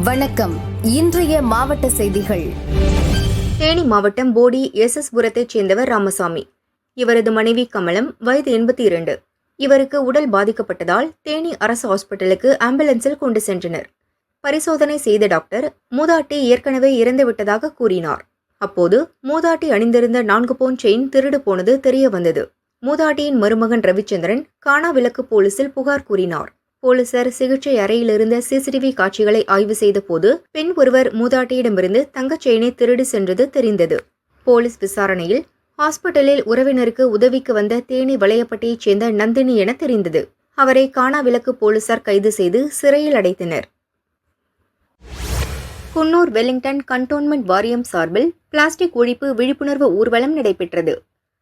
வணக்கம். இன்றைய மாவட்ட செய்திகள். தேனி மாவட்டம் போடி எஸ் எஸ் புரத்தைச் சேர்ந்தவர் ராமசாமி. இவரது மனைவி கமலம் வயது எண்பத்தி இரண்டு. இவருக்கு உடல் பாதிக்கப்பட்டதால் தேனி அரசு ஹாஸ்பிட்டலுக்கு ஆம்புலன்ஸில் கொண்டு சென்றனர். பரிசோதனை செய்த டாக்டர் மூதாட்டி ஏற்கனவே இறந்துவிட்டதாக கூறினார். அப்போது மூதாட்டி அணிந்திருந்த நான்கு பவுன் செயின் திருடு போனது தெரிய வந்தது. மூதாட்டியின் மருமகன் ரவிச்சந்திரன் காணா விளக்கு போலீசில் புகார் கூறினார். போலீசார் சிகிச்சை அறையில் இருந்த சிசிடிவி காட்சிகளை ஆய்வு செய்தபோது பெண் ஒருவர் மூதாட்டியிடமிருந்து தங்கச் செயினை திருடி சென்றது தெரிந்தது. போலீஸ் விசாரணையில் ஹாஸ்பிட்டலில் உறவினருக்கு உதவிக்கு வந்த தேனி வளையப்பட்டியைச் சேர்ந்த நந்தினி என தெரிந்தது. அவரை காணாவிலக்கு போலீசார் கைது செய்து சிறையில் அடைத்தனர். குன்னூர் வெலிங்டன் கண்டோன்மெண்ட் வாரியம் சார்பில் பிளாஸ்டிக் ஒழிப்பு விழிப்புணர்வு ஊர்வலம் நடைபெற்றது.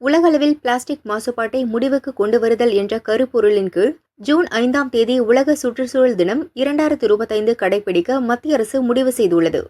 உலகளவில் பிளாஸ்டிக் மாசுபாட்டை முடிவுக்கு கொண்டு வருதல் என்ற கருப்பொருளின் கீழ் ஜூன் ஐந்தாம் தேதி உலக சுற்றுச்சூழல் தினம் இரண்டாயிரத்து இருபத்தைந்து கடைபிடிக்க மத்திய அரசு முடிவு செய்துள்ளது.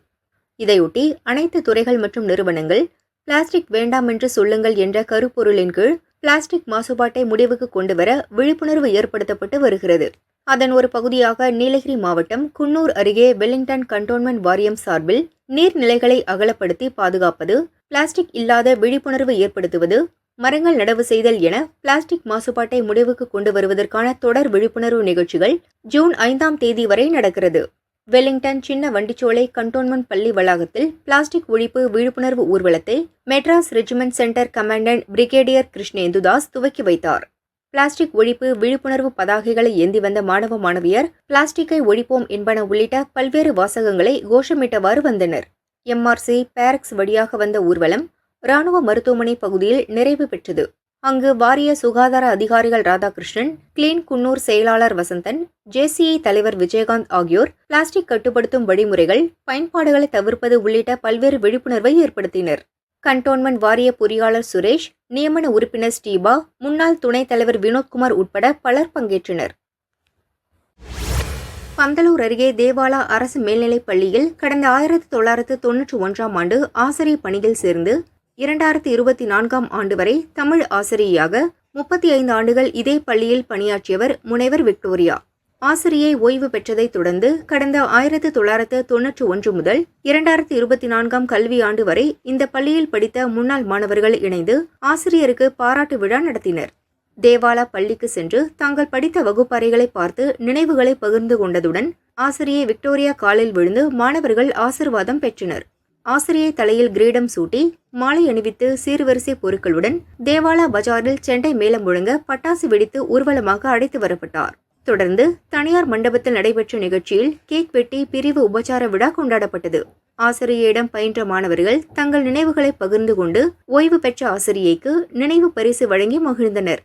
இதையொட்டி அனைத்து துறைகள் மற்றும் நிறுவனங்கள் பிளாஸ்டிக் வேண்டாம் என்று சொல்லுங்கள் என்ற கருப்பொருளின் கீழ் பிளாஸ்டிக் மாசுபாட்டை முடிவுக்கு கொண்டுவர விழிப்புணர்வு ஏற்படுத்தப்பட்டு வருகிறது. அதன் ஒரு பகுதியாக நீலகிரி மாவட்டம் குன்னூர் அருகே வெல்லிங்டன் கண்டோன்மெண்ட் வாரியம் சார்பில் நீர்நிலைகளை அகலப்படுத்தி பாதுகாப்பது பிளாஸ்டிக் இல்லாத விழிப்புணர்வு ஏற்படுத்துவது மரங்கள் நடவு செய்தல் என பிளாஸ்டிக் மாசுபாட்டை முடிவுக்கு கொண்டு வருவதற்கான தொடர் விழிப்புணர்வு நிகழ்ச்சிகள் ஜூன் ஐந்தாம் தேதி வரை நடக்கிறது. வெலிங்டன் சின்ன வண்டிச்சோலை கண்டோன்மெண்ட் பள்ளி வளாகத்தில் பிளாஸ்டிக் ஒழிப்பு விழிப்புணர்வு ஊர்வலத்தை Madras regiment centre commandant brigadier Krishnendu Das துவக்கி வைத்தார். பிளாஸ்டிக் ஒழிப்பு விழிப்புணர்வு பதாகைகளை ஏந்தி வந்த மாணவ மாணவியர் பிளாஸ்டிக்கை ஒழிப்போம் என்பன உள்ளிட்ட பல்வேறு வாசகங்களை கோஷமிட்டவாறு வந்தனர். எம்ஆர்சி பேரக்ஸ் வழியாக வந்த ஊர்வலம் ராணுவ மருத்துவமனை பகுதியில் நிறைவு பெற்றது. அங்கு வாரிய சுகாதார அதிகாரிகள் ராதாகிருஷ்ணன் கிளீன் குன்னூர் செயலாளர் வசந்தன் ஜேசிஐ தலைவர் விஜயகாந்த் ஆகியோர் பிளாஸ்டிக் கட்டுப்படுத்தும் வழிமுறைகள் பயன்பாடுகளை தவிர்ப்பது உள்ளிட்ட பல்வேறு விழிப்புணர்வை ஏற்படுத்தினர். கண்டோன்மெண்ட் வாரிய பொறியாளர் சுரேஷ் நியமன உறுப்பினர் ஸ்டீபா முன்னாள் துணைத் தலைவர் வினோத்குமார் உட்பட பலர் பங்கேற்றனர். பந்தலூர் அருகே தேவாலா அரசு மேல்நிலைப் பள்ளியில் கடந்த ஆயிரத்தி தொள்ளாயிரத்து தொன்னூற்றி ஒன்றாம் ஆண்டு ஆசிரியர் பணியில் சேர்ந்து இரண்டாயிரத்தி இருபத்தி நான்காம் ஆண்டு வரை தமிழ் ஆசிரியையாக முப்பத்தி ஐந்து ஆண்டுகள் இதே பள்ளியில் பணியாற்றியவர் முனைவர் விக்டோரியா. ஆசிரியை ஓய்வு பெற்றதைத் தொடர்ந்து கடந்த ஆயிரத்து தொள்ளாயிரத்து தொன்னூற்றி ஒன்று முதல் இரண்டாயிரத்தி இருபத்தி நான்காம் கல்வியாண்டு வரை இந்த பள்ளியில் படித்த முன்னாள் மாணவர்கள் இணைந்து ஆசிரியருக்கு பாராட்டு விழா நடத்தினர். தேவாலா பள்ளிக்கு சென்று தாங்கள் படித்த வகுப்பறைகளை பார்த்து நினைவுகளை பகிர்ந்து கொண்டதுடன் ஆசிரியை விக்டோரியா காலில் விழுந்து மாணவர்கள் ஆசிர்வாதம் பெற்றனர். ஆசிரியை தலையில் கிரீடம் சூட்டி மாலை அணிவித்து சீர்வரிசை பொருட்களுடன் தேவாலா பஜாரில் செண்டை மேளம் முழங்க பட்டாசு வெடித்து ஊர்வலமாக அழைத்து வரப்பட்டார். தொடர்ந்து தனியார் மண்டபத்தில் நடைபெற்ற நிகழ்ச்சியில் கேக் வெட்டி பிரிவு உபச்சார விழா கொண்டாடப்பட்டது. ஆசிரியையிடம் பயின்ற மாணவர்கள் தங்கள் நினைவுகளை பகிர்ந்து கொண்டு ஓய்வு பெற்ற ஆசிரியைக்கு நினைவு பரிசு வழங்கி மகிழ்ந்தனர்.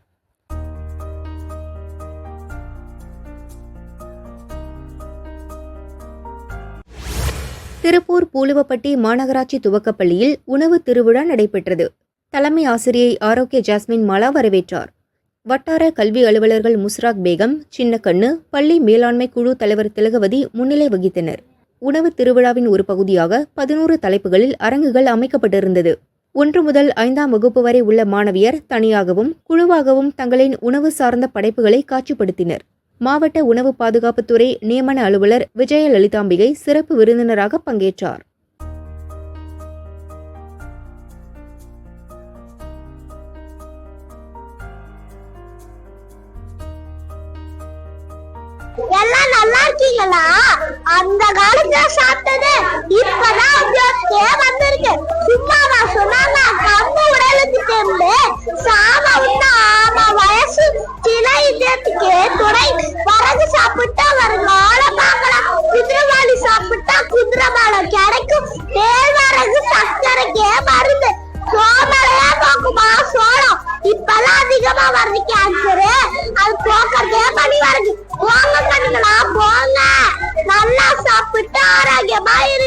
திருப்பூர் பூலுவப்பட்டி மாநகராட்சி துவக்கப்பள்ளியில் உணவு திருவிழா நடைபெற்றது. தலைமை ஆசிரியை ஆரோக்கிய ஜாஸ்மின் மாலா வரவேற்றார். வட்டார கல்வி அலுவலர்கள் முஸ்ராக் பேகம் சின்னக்கண்ணு பள்ளி மேலாண்மை குழு தலைவர் திலகவதி முன்னிலை வகித்தனர். உணவு திருவிழாவின் ஒரு பகுதியாக பதினோரு தலைப்புகளில் அரங்குகள் அமைக்கப்பட்டிருந்தது. ஒன்று முதல் ஐந்தாம் வகுப்பு வரை உள்ள மாணவியர் தனியாகவும் குழுவாகவும் தங்களின் உணவு சார்ந்த படைப்புகளை காட்சிப்படுத்தினர். மாவட்ட உணவு பாதுகாப்புத்துறை நியமன அலுவலர் விஜயலலிதாம்பிகை சிறப்பு விருந்தினராக பங்கேற்றார். எல்லாம் நல்லா இருக்கீங்களா? அந்த காலத்துல சாப்பிட்டது இப்பதான் தேவை Maya,